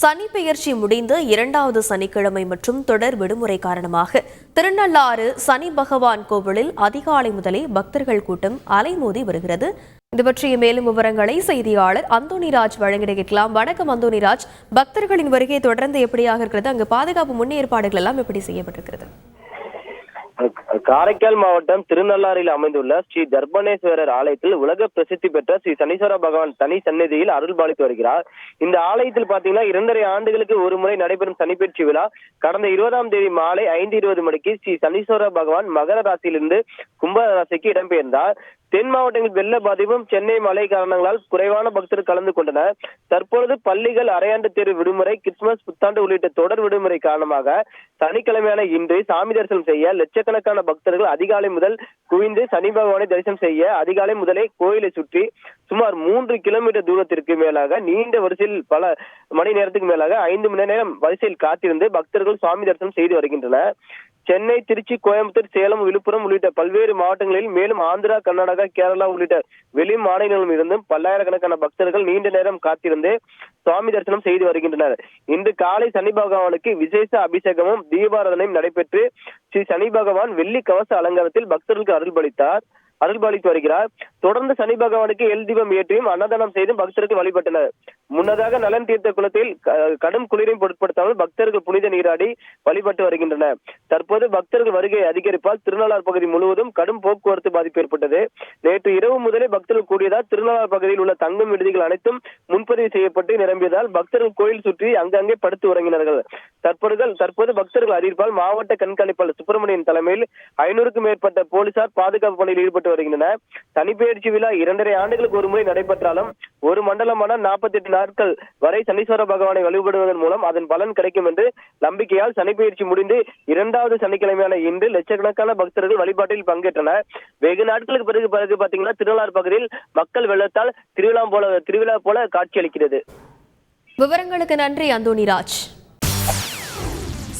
சனி பெயர்ச்சி முடிந்து இரண்டாவது சனிக்கிழமை மற்றும் தொடர் விடுமுறை காரணமாக திருநள்ளாறு சனி பகவான் கோவிலில் அதிகாலை முதலே பக்தர்கள் கூட்டம் அலைமோதி வருகிறது. இது பற்றிய மேலும் விவரங்களை செய்தியாளர் அந்தோணிராஜ் வழங்கிட கேட்கலாம். வணக்கம் அந்தோணிராஜ் பக்தர்களின் வருகை தொடர்ந்து எப்படியாக இருக்கிறது? அங்கு பாதுகாப்பு முன்னேற்பாடுகள் எல்லாம் எப்படி செய்யப்பட்டிருக்கிறது? காரைக்கால் மாவட்டம் திருநள்ளாறில் அமைந்துள்ள ஸ்ரீ தர்பணேஸ்வரர் ஆலயத்தில் உலக பிரசித்தி பெற்ற ஸ்ரீ சனீஸ்வர பகவான் தனி சந்நிதியில் அருள் பாலித்து வருகிறார். இந்த ஆலயத்தில் பாத்தீங்கன்னா இரண்டரை ஆண்டுகளுக்கு ஒரு முறை நடைபெறும் சனிப்பயிற்சி விழா. கடந்த இருபதாம் தேதி மாலை ஐந்து இருபது மணிக்கு ஸ்ரீ சனீஸ்வர பகவான் மகர ராசியிலிருந்து கும்பராசிக்கு இடம்பெயர்ந்தார். தென் மாவட்டங்களில் வெள்ள பாதிப்பும் சென்னை மழை காரணங்களால் குறைவான பக்தர்கள் கலந்து கொண்டனர். தற்பொழுது பள்ளிகள் அரையாண்டு தேர்வு விடுமுறை கிறிஸ்துமஸ் புத்தாண்டு உள்ளிட்ட தொடர் விடுமுறை காரணமாக சனிக்கிழமையான இன்று சாமி தரிசனம் செய்ய லட்சக்கணக்கான பக்தர்கள் அதிகாலை முதல் குவிந்து சனி பகவானை தரிசனம் செய்ய அதிகாலை முதலே கோயிலை சுற்றி சுமார் மூன்று கிலோமீட்டர் தூரத்திற்கு மேலாக நீண்ட வரிசையில் பல மணி நேரத்துக்கு மேலாக ஐந்து மணி நேரம் வரிசையில் காத்திருந்து பக்தர்கள் சுவாமி தரிசனம் செய்து வருகின்றனர். சென்னை திருச்சி கோயம்புத்தூர் சேலம் விழுப்புரம் உள்ளிட்ட பல்வேறு மாவட்டங்களில் மேலும் ஆந்திரா கர்நாடகா கேரளா உள்ளிட்ட வெளி மாநிலங்களில் இருந்தும் பல்லாயிரக்கணக்கான பக்தர்கள் நீண்ட நேரம் காத்திருந்து சுவாமி தரிசனம் செய்து வருகின்றனர். இன்று காலை சனி பகவானுக்கு விசேஷ அபிஷேகமும் தீபாராதனையும் நடைபெற்று ஸ்ரீ சனி பகவான் வெள்ளி கவச அலங்காரத்தில் பக்தர்களுக்கு அருள்பளித்தார். அருள்பாலித்து வருகிறார். தொடர்ந்து சனி பகவானுக்கு எல் தீபம் ஏற்றியும் அன்னதானம் செய்தும் பக்தருக்கு வழிபட்டனர். முன்னதாக நலன் தீர்த்த குளத்தில் கடும் குளிரையும் பொருட்படுத்தாமல் பக்தர்கள் புனித நீராடி வழிபட்டு வருகின்றனர். தற்போது பக்தர்கள் வருகை அதிகரிப்பால் திருநள்ளார் பகுதி முழுவதும் கடும் போக்குவரத்து பாதிப்பு ஏற்பட்டது. நேற்று இரவு முதலே பக்தர்கள் கூடியதால் திருநள்ளார் பகுதியில் உள்ள தங்கும் விடுதிகள் அனைத்தும் முன்பதிவு செய்யப்பட்டு நிரம்பியதால் பக்தர்கள் கோயில் சுற்றி அங்கங்கே படுத்து உறங்கினார்கள். தற்போது தற்போது பக்தர்கள் அறிவிப்பால் மாவட்ட கண்காணிப்பாளர் சுப்பிரமணியன் தலைமையில் ஐநூறுக்கும் மேற்பட்ட போலீசார் பாதுகாப்பு பணியில் ஈடுபட்டு வருகின்றனர். சனிப்பெயர்ச்சி விழா இரண்டரை ஆண்டுகளுக்கு ஒரு முறை நடைபெற்றாலும் ஒரு மண்டலமான நாற்பத்தி எட்டு நாட்கள் வரை சனீஸ்வர பகவானை வழிபடுவதன் மூலம் அதன் பலன் கிடைக்கும் என்று நம்பிக்கையால் சனிப்பெயர்ச்சி முடிந்து இரண்டாவது சனிக்கிழமையான இன்று லட்சக்கணக்கான பக்தர்கள் வழிபாட்டில் பங்கேற்றனர். வெகு நாட்களுக்கு பிறகு பிறகு பாத்தீங்கன்னா திருநள்ளார் பகுதியில் மக்கள் வெள்ளத்தால் திருவிழா போல திருவிழா போல காட்சியளிக்கிறது. விவரங்களுக்கு நன்றி அந்தோணிராஜ்